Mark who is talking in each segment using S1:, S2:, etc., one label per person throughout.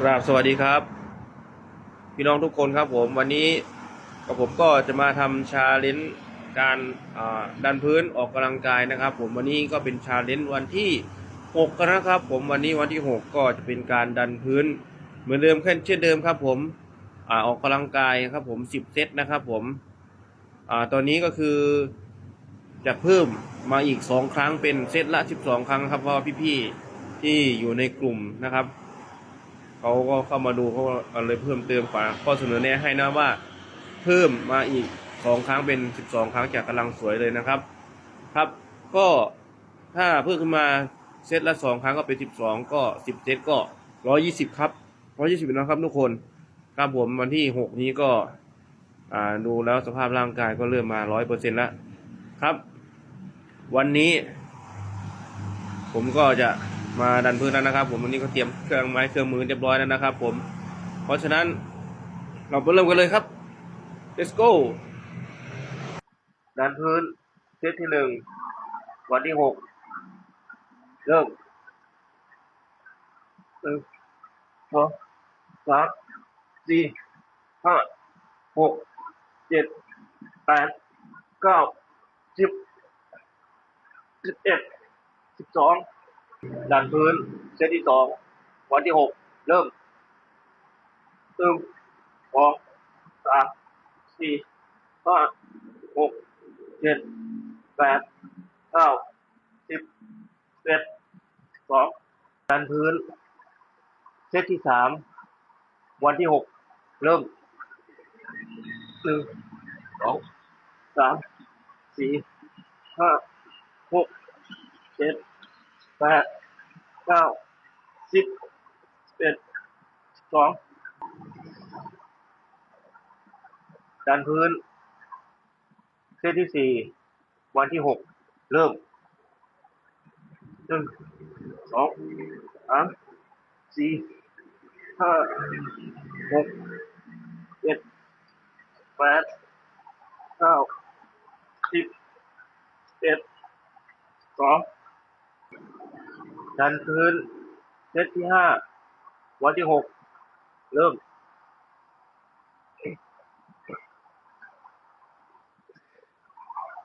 S1: กราบสวัสดีครับ พี่น้องทุกคนครับผมวันนี้กับผมก็จะมาทำชาเลนจ์การดันพื้นออกกำลังกายนะครับ ผมวันนี้ก็เป็นชาเลนจ์วันที่6กันนะครับ ผมวันนี้วันที่ 6 ก็จะเป็นการดันพื้น เหมือนเดิมแค่เช่นเดิมครับ ผมอออกกำลังกายครับ ผม 10 เซตนะครับ ผมอตอนนี้ก็คือจะเพิ่มมาอีก 2 ครั้งเป็นเซตละ 12 ครั้งครับเพราะพี่ๆที่อยู่ในกลุ่มนะครับ เขาก็เข้ามาดูเขาก็เลยเพิ่มเติมฝาข้อเสนอแนะให้นะว่า เพิ่มมาอีกสองครั้งเป็นสิบสองครั้งจากกำลังสวยเลยนะครับ ครับก็ถ้าเพิ่มขึ้นมาเซตละสองครั้งก็เป็นสิบสองก็สิบเซตก็ร้อยี่สิบครับร้อยี่สิบนะครับทุกคนครับผมวันที่หกนี้ก็อ่าดูแล้วสภาพร่างกายก็เริ่มมาร้อยเปอร์เซ็นแล้วครับ วันนี้ ผมก็จะ มาดันพื้นแล้วนะครับ ผมวันนี้ก็เตรียมเครื่องไม้เครื่องมือเรียบร้อยแล้วนะครับ ผม เพราะฉะนั้นเราไปเริ่มกันเลยครับ let's go ดันพื้นเซตที่หนึ่งวันที่หกเริ่มหนึ่งสองสามสี่ห้าหกเจ็ดแปดเก้าสิบสิบเอ็ดสิบสอง ดันพื้น เซตที่สอง วันที่หก เริ่มหนึ่งสองสามสี่ห้าหกเจ็ดแปดเก้าสิบเอ็ดสองดันพื้น เซตที่สาม วันที่หก เริ่มหนึ่งสองสามสี่ห้าหกเจ็ด แปดเก้าสิบเอ็ดสองดันพื้นเซตที่สี่วันที่หกเริ่มหนึ่งสองสามสี่ห้าหกเจ็ดแปดเก้าสิบเอ็ดสอง ดันพื้น เซตที่ห้า วันที่หก เริ่ม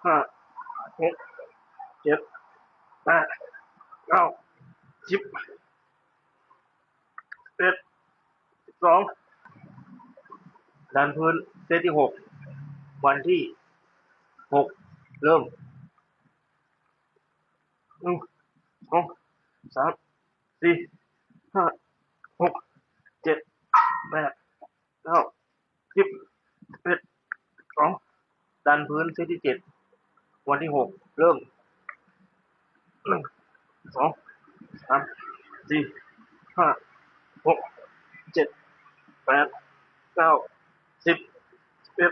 S1: ห้าหกเจ็ดแปดเก้าสิบเอ็ดสิบสองดันพื้น เซตที่หก วันที่หก เริ่มหนึ่งสอง สามสี่ห้าหกเจ็ดแปดเก้าสิบเอ็ดสองดันพื้นเซตที่เจ็ดวันที่หกเริ่มหนึ่งสองสามสี่ห้าหกเจ็ดแปดเก้าสิบเอ็ด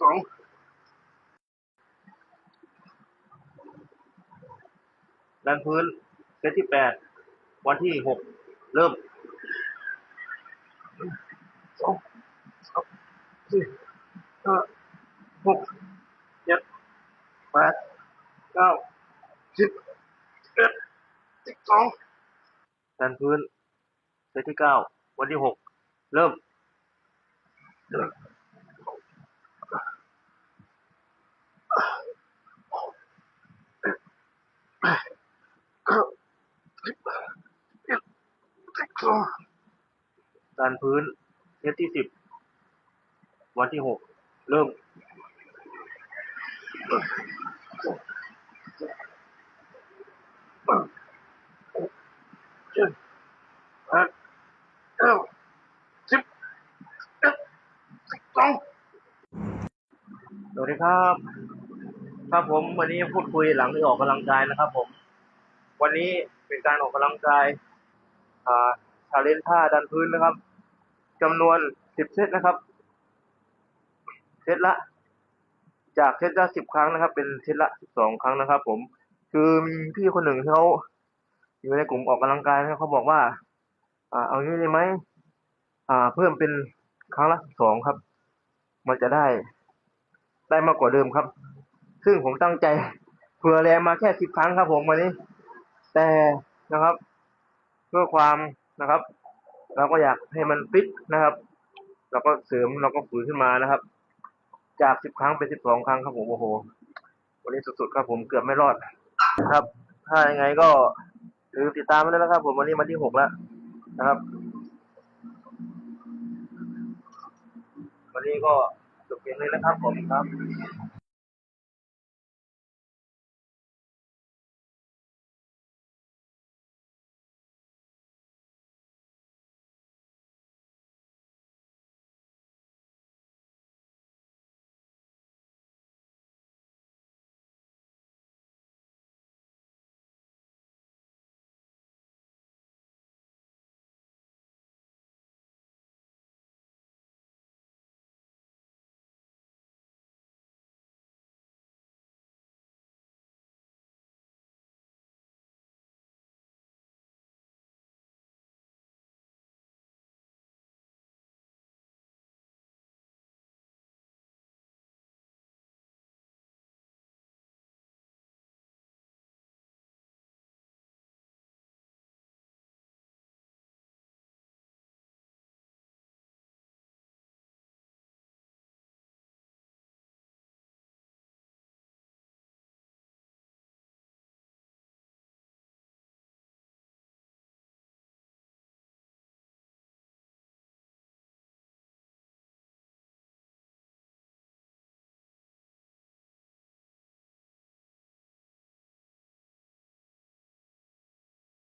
S1: สองดันพื้น เซตที่แปดวันที่หกเริ่มสองสามสี่ห้าหกเจ็ดแปดเก้าสิบเอ็ดสิบสองดันพื้นเซตที่เก้าวันที่หกเริ่มเก้าสิบเอ็ ดันพื้นเซตที่สิบวันที่หกเริ่มเจ็ดแปดเก้าสิบเอ็ดสิบสองสวัสดีครับ ครับผมวันนี้พูดคุยหลังที่ออกกำลังกายนะครับผม วันนี้เป็นการออกกำลังกายชาเลนท่าดันพื้นนะครับจำนวนสิบเซตนะครับ เซตละ จากเซตละสิบครั้งนะครับ เป็นเซตละสิบสองครั้งนะครับ ผม คือมีพี่คนหนึ่งเขาอยู่ในกลุ่มออกกำลังกายนะเขาบอกว่าอ่าเอางี้ได้ไหมอ่า เพิ่มเป็นครั้งละสิบสองครับ มันจะได้ ได้มากกว่าเดิมครับ ซึ่งผมตั้งใจเผื่อแรงมาแค่สิบครั้งครับผมวันนี้ แต่นะครับ เพื่อความนะครับ เราก็อยากให้มันฟิตนะครับ เราก็เสริมเราก็ฝืนขึ้นมานะครับ จากสิบครั้งเป็นสิบสองครั้งครับผมโอ้โหวันนี้สุดๆครับผมเกือบไม่รอดนะครับ ถ้ายังไงก็ลืมติดตามมาด้วยนะครับ ผมวันนี้วันที่หกแล้วนะครับวันนี้ก็จบเพียงเลยนะครับผมครับ